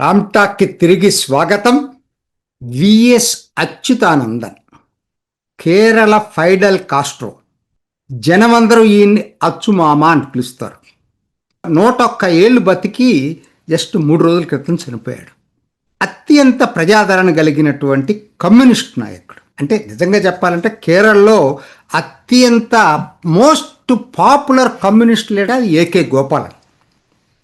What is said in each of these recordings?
రామ్టాక్కి తిరిగి స్వాగతం VS Achuthanandan Kerala Fidel Castro. జనమందరూ ఈయన్ని అచ్చుమామ అని పిలుస్తారు. నూట ఒక్క ఏళ్ళు బతికి జస్ట్ మూడు రోజుల క్రితం చనిపోయాడు. అత్యంత ప్రజాదరణ కలిగినటువంటి కమ్యూనిస్ట్ నాయకుడు. అంటే నిజంగా చెప్పాలంటే కేరళలో అత్యంత most popular communist leader A K Gopalan.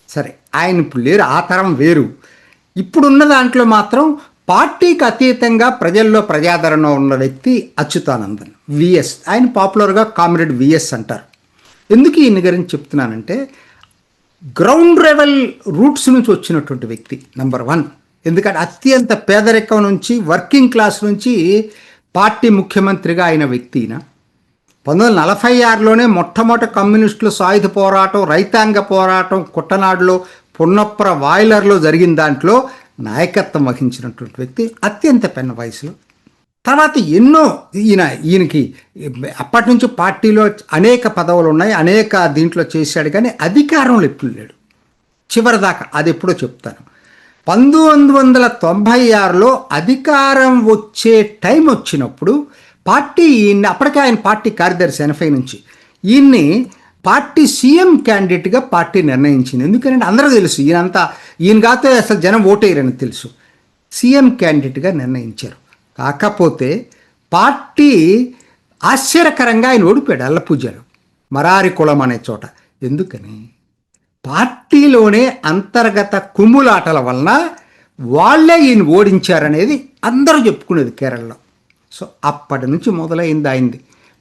సరే ఆయన ఇప్పుడు లేరు ఆ తరం వేరు. ఇప్పుడున్న దాంట్లో మాత్రం పార్టీకి అతీతంగా ప్రజల్లో ప్రజాదరణ ఉన్న వ్యక్తి అచ్యుతానందన్ విఎస్ ఆయన పాపులర్గా కామ్రేడ్ విఎస్ అంటారు. ఎందుకు ఈయన గురించి చెప్తున్నానంటే గ్రౌండ్ లెవెల్ రూట్స్ నుంచి వచ్చినటువంటి వ్యక్తి నంబర్ వన్. ఎందుకంటే అత్యంత పేదరికం నుంచి వర్కింగ్ క్లాస్ నుంచి పార్టీ ముఖ్యమంత్రిగా అయిన వ్యక్తి ఈయన. పంతొమ్మిది వందల నలభై ఆరులోనే మొట్టమొదటి కమ్యూనిస్టులు సాయుధ పోరాటం రైతాంగ పోరాటం కుట్టనాడులో పున్నప్ర వాయిలర్లో జరిగిన దాంట్లో నాయకత్వం వహించినటువంటి వ్యక్తి అత్యంత పెన్న వయసులో. తర్వాత ఎన్నో ఈయన ఈయనకి అప్పటి నుంచి పార్టీలో అనేక పదవులు ఉన్నాయి అనేక దీంట్లో చేశాడు కానీ అధికారంలో ఎప్పుడు లేడు. చివరిదాకా అది ఎప్పుడో చెప్తాను. పంతొమ్మిది వందల తొంభై ఆరులో అధికారం వచ్చే టైం వచ్చినప్పుడు పార్టీ ఈయన్ని అప్పటికే ఆయన పార్టీ కార్యదర్శి ఎనభై నుంచి ఈయన్ని పార్టీ సీఎం క్యాండిడేట్గా పార్టీ నిర్ణయించింది. ఎందుకంటే అందరూ తెలుసు ఈయనంతా ఈయన కాకపోతే అసలు జనం ఓటేయరని తెలుసు. సీఎం క్యాండిడేట్గా నిర్ణయించారు. కాకపోతే పార్టీ ఆశ్చర్యకరంగా ఆయన ఓడిపోయాడు అల్లపూజారు మరారి కులం అనే చోట. ఎందుకని? పార్టీలోనే అంతర్గత కుమ్ములాటల వలన వాళ్ళే ఈయన ఓడించారనేది అందరూ చెప్పుకునేది కేరళలో. సో అప్పటి నుంచి మొదలైంది అయింది.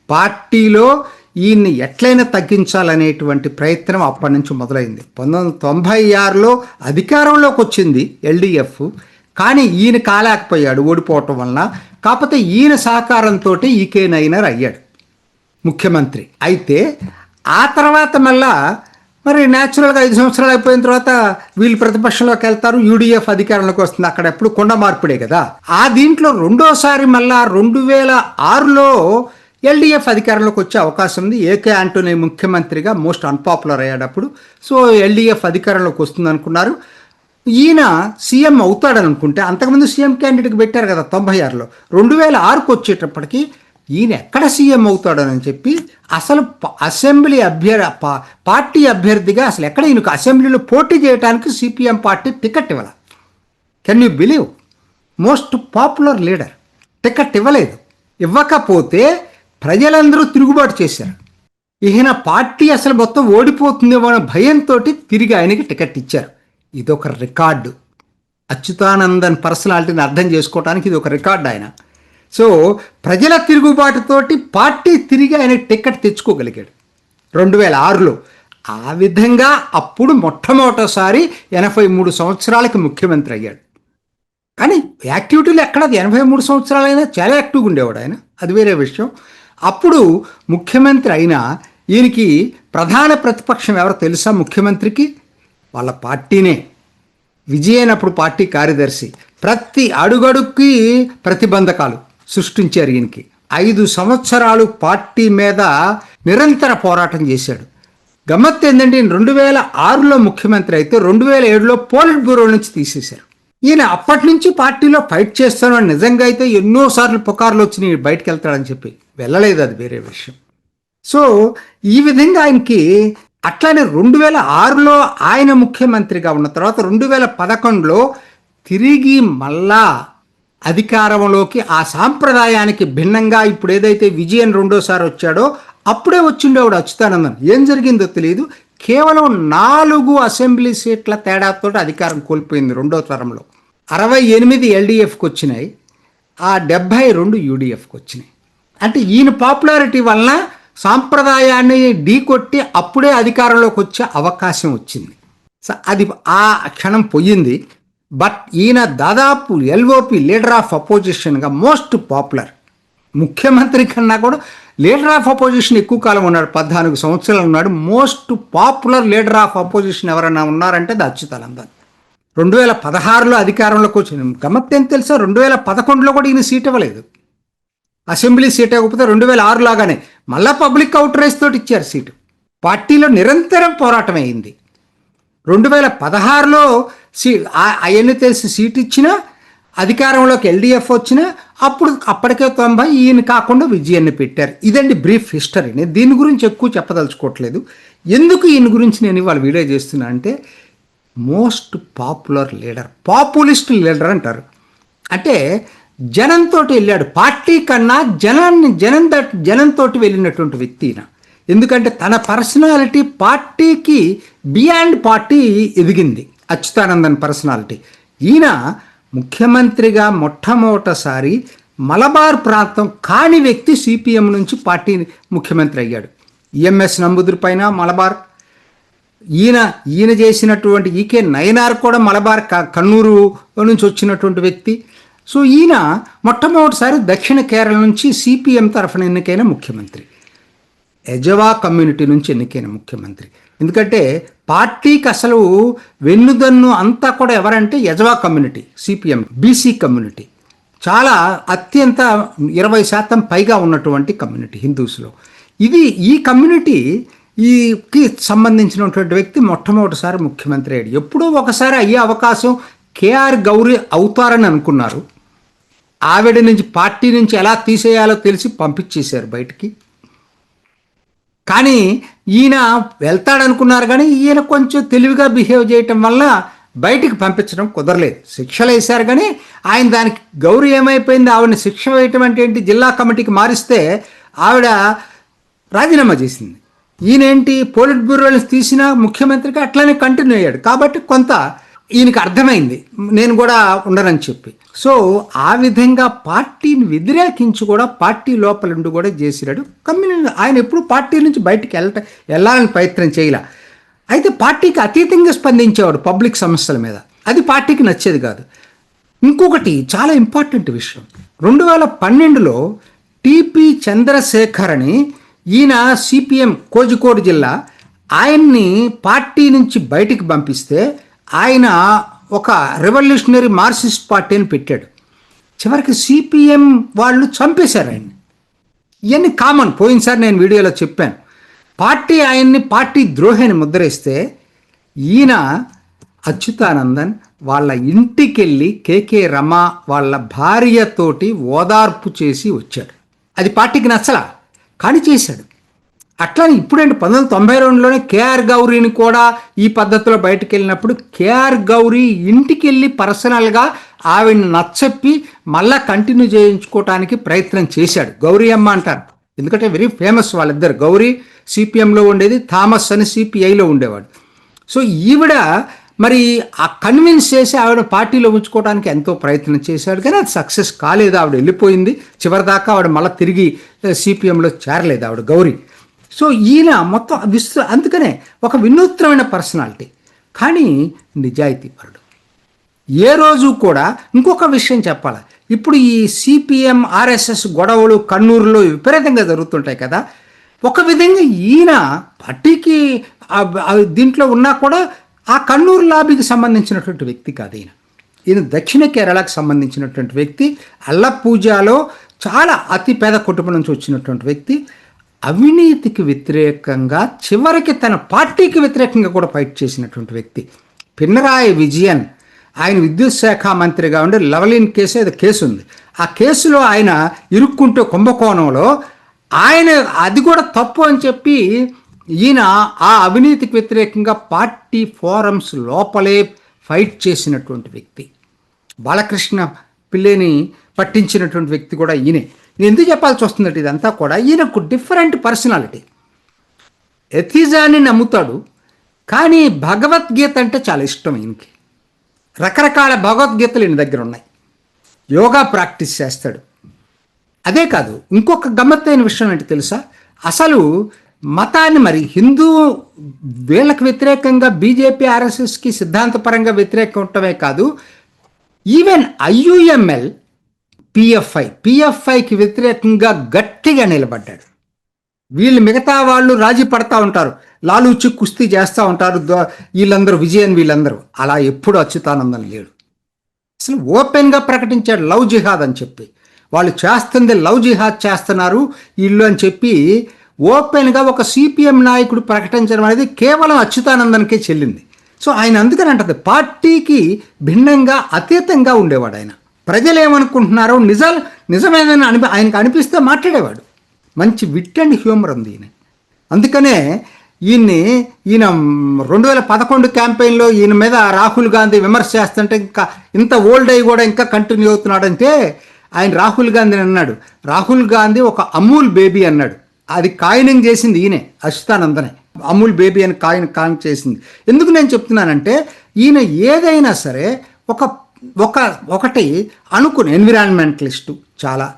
పార్టీలో ఈయన్ని ఎట్లయినా తగ్గించాలనేటువంటి ప్రయత్నం అప్పటి నుంచి మొదలైంది. పంతొమ్మిది వందల తొంభై ఆరులో అధికారంలోకి వచ్చింది ఎల్డిఎఫ్ కానీ ఈయన కాలేకపోయాడు ఓడిపోవటం వలన. కాకపోతే ఈయన సహకారంతో ఈకే నైనర్ అయ్యాడు ముఖ్యమంత్రి. అయితే ఆ తర్వాత మళ్ళా మరి న్యాచురల్గా ఐదు సంవత్సరాలు అయిపోయిన తర్వాత వీళ్ళు ప్రతిపక్షంలోకి వెళ్తారు యూడిఎఫ్ అధికారంలోకి వస్తుంది. అక్కడ ఎప్పుడు కొండ మార్పుడే కదా. ఆ దీంట్లో రెండోసారి మళ్ళా రెండు వేల ఆరులో ఎల్డిఎఫ్ అధికారంలోకి వచ్చే అవకాశం ఉంది. ఏకే ఆంటోనీ ముఖ్యమంత్రిగా మోస్ట్ అన్పాపులర్ అయ్యేటప్పుడు. సో ఎల్డిఎఫ్ అధికారంలోకి వస్తుంది అనుకున్నారు ఈయన సీఎం అవుతాడని అనుకుంటే అంతకుముందు సీఎం క్యాండిడేట్కి పెట్టారు కదా తొంభై ఆరులో. రెండు వేల ఆరుకు వచ్చేటప్పటికి ఈయన ఎక్కడ సీఎం అవుతాడని చెప్పి అసలు ప- అసెంబ్లీ అభ్యర్థి పార్టీ అభ్యర్థిగా అసలు ఎక్కడ ఈయనకు అసెంబ్లీలో పోటీ చేయడానికి సిపిఎం పార్టీ టికెట్ ఇవ్వాలి. Can you believe most popular leader ticket ఇవ్వలేదు. ఇవ్వకపోతే ప్రజలందరూ తిరుగుబాటు చేశారు. ఈయన పార్టీ అసలు మొత్తం ఓడిపోతుందేమో అనే భయంతో తిరిగి ఆయనకి టికెట్ ఇచ్చారు. ఇదొక రికార్డు. అచ్యుతానందన్ పర్సనాలిటీని అర్థం చేసుకోవడానికి ఇది ఒక రికార్డు ఆయన. సో ప్రజల తిరుగుబాటుతోటి పార్టీ తిరిగి ఆయన టికెట్ తెచ్చుకోగలిగాడు. రెండు వేల ఆరులో ఆ విధంగా అప్పుడు మొట్టమొదటిసారి ఎనభై మూడు సంవత్సరాలకి ముఖ్యమంత్రి అయ్యాడు. కానీ యాక్టివిటీలు ఎక్కడ ఎనభై మూడు సంవత్సరాలైనా చాలా యాక్టివ్గా ఉండేవాడు ఆయన. అది వేరే విషయం. అప్పుడు ముఖ్యమంత్రి అయినా ఈయనకి ప్రధాన ప్రతిపక్షం ఎవరో తెలుసా ముఖ్యమంత్రికి? వాళ్ళ పార్టీనే. విజయనప్పుడు పార్టీ కార్యదర్శి. ప్రతి అడుగడుక్కి ప్రతిబంధకాలు సృష్టించారు ఈయనకి. ఐదు సంవత్సరాలు పార్టీ మీద నిరంతర పోరాటం చేశాడు. గమ్మత్ ఏంటంటే ఈయన రెండు వేల ఆరులో ముఖ్యమంత్రి అయితే రెండు వేల ఏడులో పోలిట్ బ్యూరో నుంచి తీసేశారు. ఈయన అప్పటి నుంచి పార్టీలో ఫైట్ చేస్తాను అని నిజంగా అయితే ఎన్నోసార్లు పుకార్లు వచ్చినాయి బయటకు వెళ్తాడని చెప్పి. వెళ్ళలేదు అది వేరే విషయం. సో ఈ విధంగా ఆయనకి అట్లానే రెండు వేల ఆరులో ఆయన ముఖ్యమంత్రిగా ఉన్న తర్వాత రెండు వేల పదకొండులో తిరిగి మళ్ళా అధికారంలోకి ఆ సాంప్రదాయానికి భిన్నంగా ఇప్పుడు ఏదైతే విజయన్ రెండోసారి వచ్చాడో అప్పుడే వచ్చిండేవాడు అచ్యుతానందన్. ఏం జరిగిందో తెలియదు కేవలం నాలుగు అసెంబ్లీ సీట్ల తేడాతో అధికారం కోల్పోయింది రెండో తరంలో. అరవై ఎనిమిది ఎల్డిఎఫ్కి వచ్చినాయి. ఆ డెబ్భై రెండు యూడిఎఫ్కి వచ్చినాయి. అంటే ఈయన పాపులారిటీ వలన సాంప్రదాయాన్ని ఢీకొట్టి అప్పుడే అధికారంలోకి వచ్చే అవకాశం వచ్చింది. సో అది ఆ క్షణం పోయింది. బట్ ఈయన దాదాపు ఎల్ఓపి లీడర్ ఆఫ్ అపోజిషన్గా మోస్ట్ పాపులర్. ముఖ్యమంత్రి కన్నా కూడా లీడర్ ఆఫ్ అపోజిషన్ ఎక్కువ కాలం ఉన్నాడు. పద్నాలుగు సంవత్సరాలు ఉన్నాడు. Most popular leader of opposition ఎవరైనా ఉన్నారంటే అది అచ్యుతానందన్ రెండు వేల పదహారులో అధికారంలోకి వచ్చిన గమ్మత్తేం ఏం తెలుసా? రెండు వేల పదకొండులో కూడా ఈయన సీట్ ఇవ్వలేదు. అసెంబ్లీ సీట్ ఇవ్వకపోతే రెండు వేల ఆరు లాగానే మళ్ళా పబ్లిక్ అవుట్ రేస్ తోటి ఇచ్చారు సీటు. పార్టీలో నిరంతరం పోరాటం అయింది రెండు వేల పదహారులో సీ అవన్నీ తెలిసి సీట్ ఇచ్చినా అధికారంలోకి ఎల్డీఎఫ్ వచ్చినా అప్పుడు అప్పటికే తొంభై ఈయన కాకుండా విజయాన్ని పెట్టారు. ఇదండి బ్రీఫ్ హిస్టరీ. నేను దీని గురించి ఎక్కువ చెప్పదలుచుకోవట్లేదు. ఎందుకు ఈయన గురించి నేను ఇవాళ వీడియో చేస్తున్నా అంటే most popular leader populist leader అంటారు. అంటే జనంతో వెళ్ళాడు. పార్టీ కన్నా జనాన్ని జనం జనంతో వెళ్ళినటువంటి వ్యక్తి ఈయన. ఎందుకంటే తన పర్సనాలిటీ పార్టీకి బియాండ్ పార్టీ ఎదిగింది. అచ్యుతానందన్ పర్సనాలిటీ. ఈయన ముఖ్యమంత్రిగా మొట్టమొదటిసారి మలబార్ ప్రాంతం కాని వ్యక్తి సిపిఎం నుంచి పార్టీ ముఖ్యమంత్రి అయ్యాడు. ఈఎంఎస్ నంబుదురు పైన మలబార్. ఈయన ఈయన చేసినటువంటి ఈకే నయనార్ కూడా మలబార్ క- కన్నూరు నుంచి వచ్చినటువంటి వ్యక్తి. సో ఈయన మొట్టమొదటిసారి దక్షిణ కేరళ నుంచి సిపిఎం తరఫున ఎన్నికైన ముఖ్యమంత్రి. ఎజవా కమ్యూనిటీ నుంచి ఎన్నికైన ముఖ్యమంత్రి. ఎందుకంటే పార్టీకి అసలు వెన్నుదన్ను అంతా కూడా ఎవరంటే Ezhava community CPM BC community. చాలా అత్యంత ఇరవై శాతం పైగా ఉన్నటువంటి కమ్యూనిటీ హిందూస్లో. ఇది ఈ కమ్యూనిటీ ఈకి సంబంధించినటువంటి వ్యక్తి మొట్టమొదటిసారి ముఖ్యమంత్రి అయ్యాడు. ఎప్పుడో ఒకసారి అయ్యే అవకాశం కేఆర్ గౌరీ అవుతారని అనుకున్నారు. ఆవిడ నుంచి పార్టీ నుంచి ఎలా తీసేయాలో తెలిసి పంపించేశారు బయటికి. కానీ ఈయన వెళ్తాడనుకున్నారు కానీ ఈయన కొంచెం తెలివిగా బిహేవ్ చేయటం వల్ల బయటికి పంపించడం కుదరలేదు. శిక్షలు వేశారు కానీ ఆయన దానికి గౌరవ ఏమైపోయింది? ఆవిడని శిక్ష వేయటం అంటే ఏంటి? జిల్లా కమిటీకి మారిస్తే ఆవిడ రాజీనామా చేసింది. ఈయనేంటి? పోలిట్ బ్యూరోని తీసిన ముఖ్యమంత్రికి అట్లనే కంటిన్యూ అయ్యాడు. కాబట్టి కొంత ఈయనకి అర్థమైంది. నేను కూడా ఉండనని చెప్పి. సో ఆ విధంగా పార్టీని వ్యతిరేకించి కూడా పార్టీ లోపల ఉండి కూడా చేసినాడు కమ్యూనిటీ ఆయన ఎప్పుడు పార్టీ నుంచి బయటికి వెళ్ళట వెళ్ళాలని ప్రయత్నం చేయలే. అయితే పార్టీకి అతీతంగా స్పందించేవాడు పబ్లిక్ సమస్యల మీద. అది పార్టీకి నచ్చేది కాదు. ఇంకొకటి చాలా ఇంపార్టెంట్ విషయం. రెండు వేల పన్నెండులో టిపి చంద్రశేఖర్ అని ఈయన సిపిఎం కోజికోడ్ జిల్లా ఆయన్ని పార్టీ నుంచి బయటికి పంపిస్తే ఆయన ఒక రెవల్యూషనరీ మార్క్సిస్ట్ పార్టీని పెట్టాడు. చివరికి సిపిఎం వాళ్ళు చంపేశారు ఆయన్ని. ఇవన్నీ కామన్ పోయినసారి నేను వీడియోలో చెప్పాను. పార్టీ ఆయన్ని పార్టీ ద్రోహిని ముద్రేస్తే ఈయన అచ్యుతానందన్ వాళ్ళ ఇంటికెళ్ళి కేకే రమ వాళ్ళ భార్యతోటి ఓదార్పు చేసి వచ్చాడు. అది పార్టీకి నచ్చలా. కానీ చేశాడు. అట్లానే ఇప్పుడేంటి పంతొమ్మిది వందల తొంభై రెండులోనే కేఆర్ గౌరీని కూడా ఈ పద్ధతిలో బయటకు వెళ్ళినప్పుడు కేఆర్ గౌరీ ఇంటికి వెళ్ళి పర్సనల్గా ఆవిడని నచ్చప్పి మళ్ళా కంటిన్యూ చేయించుకోవటానికి ప్రయత్నం చేశాడు. గౌరీ అమ్మ అంటారు. ఎందుకంటే వెరీ ఫేమస్ వాళ్ళిద్దరు. గౌరీ సిపిఎంలో ఉండేది థామస్ అని సిపిఐలో ఉండేవాడు. సో ఈవిడ మరి ఆ కన్విన్స్ చేసి ఆవిడ పార్టీలో ఉంచుకోవడానికి ఎంతో ప్రయత్నం చేశాడు. కానీ అది సక్సెస్ కాలేదు. ఆవిడ వెళ్ళిపోయింది. చివరిదాకా ఆవిడ మళ్ళీ తిరిగి సిపిఎంలో చేరలేదు ఆవిడ గౌరీ. సో ఈయన మొత్తం విశ్వ అందుకనే ఒక వినూత్నమైన పర్సనాలిటీ. కానీ నిజాయితీపరుడు ఏ రోజు కూడా ఇంకొక విషయం చెప్పాలి. ఇప్పుడు ఈ సిపిఎం ఆర్ఎస్ఎస్ గొడవలు కన్నూరులో విపరీతంగా జరుగుతుంటాయి కదా. ఒక విధంగా ఈయన పార్టీకి దీంట్లో ఉన్నా కూడా ఆ కన్నూరు లాబీకి సంబంధించినటువంటి వ్యక్తి కాదు ఈయన. ఈయన దక్షిణ కేరళకు సంబంధించినటువంటి వ్యక్తి అల్లపూజాలో చాలా అతి పేద కుటుంబం నుంచి వచ్చినటువంటి వ్యక్తి. అవినీతికి వ్యతిరేకంగా చివరికి తన పార్టీకి వ్యతిరేకంగా కూడా ఫైట్ చేసినటువంటి వ్యక్తి. పినరాయి విజయన్ ఆయన విద్యుత్ శాఖ మంత్రిగా ఉండి లవలిన్ కేసు ఏదో కేసు ఉంది. ఆ కేసులో ఆయన ఇరుక్కుంటూ కుంభకోణంలో ఆయన అది కూడా తప్పు అని చెప్పి ఈయన ఆ అవినీతికి వ్యతిరేకంగా పార్టీ ఫోరమ్స్ లోపలే ఫైట్ చేసినటువంటి వ్యక్తి. బాలకృష్ణ పిల్లేని పట్టించినటువంటి వ్యక్తి కూడా ఈయనే. నేను ఎందుకు చెప్పాల్సి వస్తుందంటే ఇదంతా కూడా ఈయనకు డిఫరెంట్ పర్సనాలిటీ ఎథిజాన్ని నమ్ముతాడు కానీ భగవద్గీత అంటే చాలా ఇష్టం ఈయనకి. రకరకాల భగవద్గీతలు ఈయన దగ్గర ఉన్నాయి. యోగా ప్రాక్టీస్ చేస్తాడు. అదే కాదు ఇంకొక గమ్మత్తైన విషయం ఏంటి తెలుసా? అసలు మతాన్ని మరి హిందూ వీళ్ళకి వ్యతిరేకంగా బీజేపీ ఆర్ఎస్ఎస్కి సిద్ధాంతపరంగా వ్యతిరేకం ఉండటమే కాదు ఈవెన్ ఐయుఎంఎల్ పిఎఫ్ఐ పిఎఫ్ఐకి వ్యతిరేకంగా గట్టిగా నిలబడ్డాడు. వీళ్ళు మిగతా వాళ్ళు రాజీ పడతా ఉంటారు. లాలూచి కుస్తీ చేస్తూ ఉంటారు. వీళ్ళందరూ విజయన్ వీళ్ళందరూ. అలా ఎప్పుడు అచ్యుతానందం లేడు. అసలు ఓపెన్గా ప్రకటించాడు లవ్ జిహాద్ అని చెప్పి. వాళ్ళు చేస్తుంది లవ్ జిహాద్ చేస్తున్నారు వీళ్ళు అని చెప్పి ఓపెన్గా ఒక సిపిఎం నాయకుడు ప్రకటించడం అనేది కేవలం అచ్యుతానందన్కే చెల్లింది. సో ఆయన అందుకని అంటది. పార్టీకి భిన్నంగా అతీతంగా ఉండేవాడు ఆయన. ప్రజలు ఏమనుకుంటున్నారో నిజాలు నిజమేదని అనిపి ఆయనకు అనిపిస్తే మాట్లాడేవాడు. మంచి విట్ అండ్ హ్యూమర్ ఉంది ఈయన. అందుకనే ఈయన్ని ఈయన రెండు వేల పదకొండు క్యాంపెయిన్లో ఈయన మీద రాహుల్ గాంధీ విమర్శ చేస్తుంటే ఇంకా ఇంత ఓల్డ్ అయ్యి కూడా ఇంకా కంటిన్యూ అవుతున్నాడంటే ఆయన రాహుల్ గాంధీని అన్నాడు. రాహుల్ గాంధీ ఒక అమూల్ బేబీ అన్నాడు. అది కాయనం చేసింది ఈయనే అశ్వితానందనే అమూల్ బేబీ అని కాయన కాయిన్ చేసింది. ఎందుకు నేను చెప్తున్నానంటే ఈయన ఏదైనా సరే ఒక ఒక ఒకటి అనుకుని ఎన్విరాన్మెంటలిస్టు చాలా.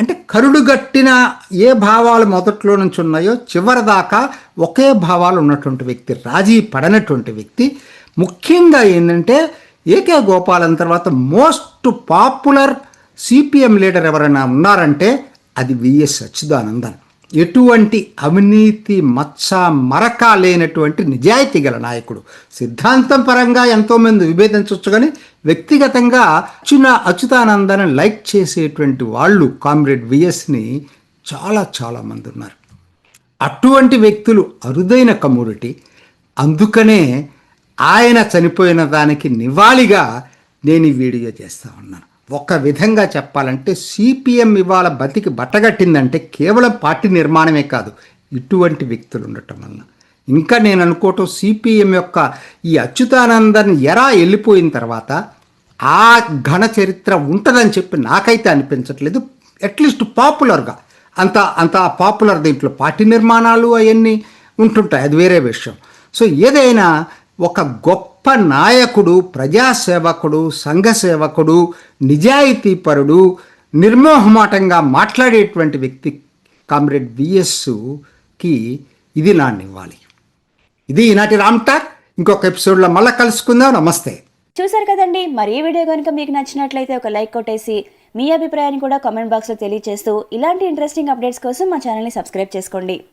అంటే కరుడుగట్టిన ఏ భావాలు మొదట్లో నుంచి ఉన్నాయో చివరిదాకా ఒకే భావాలు ఉన్నటువంటి వ్యక్తి రాజీ పడనటువంటి వ్యక్తి. ముఖ్యంగా ఏంటంటే ఏకే గోపాలన్ తర్వాత మోస్ట్ పాపులర్ సిపిఎం లీడర్ ఎవరైనా ఉన్నారంటే అది విఎస్ సచ్చిదానందన్ ఎటువంటి అవినీతి మచ్చ మరక లేనటువంటి నిజాయితీ గల నాయకుడు. సిద్ధాంతం పరంగా ఎంతోమంది విభేదించవచ్చు కానీ వ్యక్తిగతంగా అచ్యున అచ్యుతానందాన్ని లైక్ చేసేటువంటి వాళ్ళు కామ్రేడ్ విఎస్ని చాలా చాలా మంది ఉన్నారు. అటువంటి వ్యక్తులు అరుదైన కమ్యూనిటీ. అందుకనే ఆయన చనిపోయిన దానికి నివాళిగా నేను ఈ వీడియో చేస్తా ఉన్నాను. ఒక విధంగా చెప్పాలంటే సిపిఎం ఇవాళ బతికి బట్టగట్టిందంటే కేవలం పార్టీ నిర్మాణమే కాదు ఇటువంటి వ్యక్తులు ఉండటం వలన. ఇంకా నేను అనుకోవటం సిపిఎం యొక్క ఈ అచ్యుతానందన్ ఎరా వెళ్ళిపోయిన తర్వాత ఆ ఘన చరిత్ర ఉంటుందని చెప్పి నాకైతే అనిపించట్లేదు. అట్లీస్ట్ పాపులర్గా అంత అంత పాపులర్ దీంట్లో పార్టీ నిర్మాణాలు అవన్నీ ఉంటుంటాయి. అది వేరే విషయం. సో ఏదైనా ఒక గొప్ప నాయకుడు ప్రజాసేవకుడు సంఘ సేవకుడు నిజాయితీపరుడు నిర్మోహమాటంగా మాట్లాడేటువంటి వ్యక్తి కామ్రేడ్ విఎస్కి ఇది నా నివ్వాలి. ఇది ఈనాటి రామ్టాక్ ఇంకొక ఎపిసోడ్లో మళ్ళీ కలుసుకుందాం. నమస్తే. చూసారు కదండి మరి ఈ వీడియో కనుక మీకు నచ్చినట్లయితే ఒక లైక్ కొట్టేసి మీ అభిప్రాయాన్ని కూడా కామెంట్ బాక్స్లో తెలియజేస్తూ ఇలాంటి ఇంట్రెస్టింగ్ అప్డేట్స్ కోసం మా ఛానల్ని సబ్స్క్రైబ్ చేసుకోండి.